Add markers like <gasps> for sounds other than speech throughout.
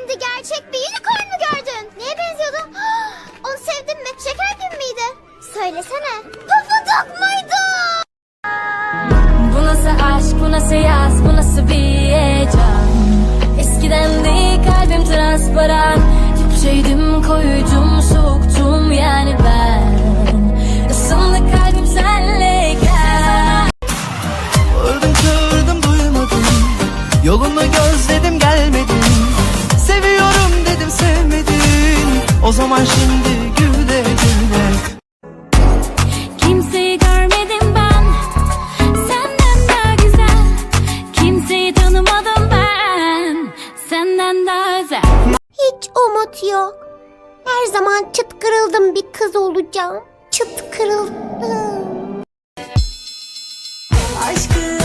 Şimdi gerçek bir unicorn mu gördün? Neye benziyordu? <gasps> Onu sevdin mi? Şeker gibi miydi? Söylesene. Pufuduk muydu? Bu nasıl aşk, bu nasıl yaz, bu nasıl bir heyecan? Eskiden değil kalbim transparan. Tipçeydim koyucum, soğuktum yani ben. Isındı kalbim senle gel. Vurdum çığırdım duymadım. Yolunu gözledim gelmedin. O zaman şimdi güle güle Kimseyi görmedim ben Senden daha güzel Kimseyi tanımadım ben Senden daha özel Hiç umut yok. Her zaman çıt kırıldım bir kız olacağım. Çıt kırıldım. Aşkım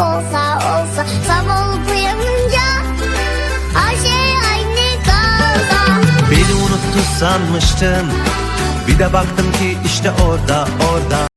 olsa olsa Sabah olup uyanınca her şey aynı kalsa. Beni unuttu sanmıştım Bir de baktım ki işte orada orada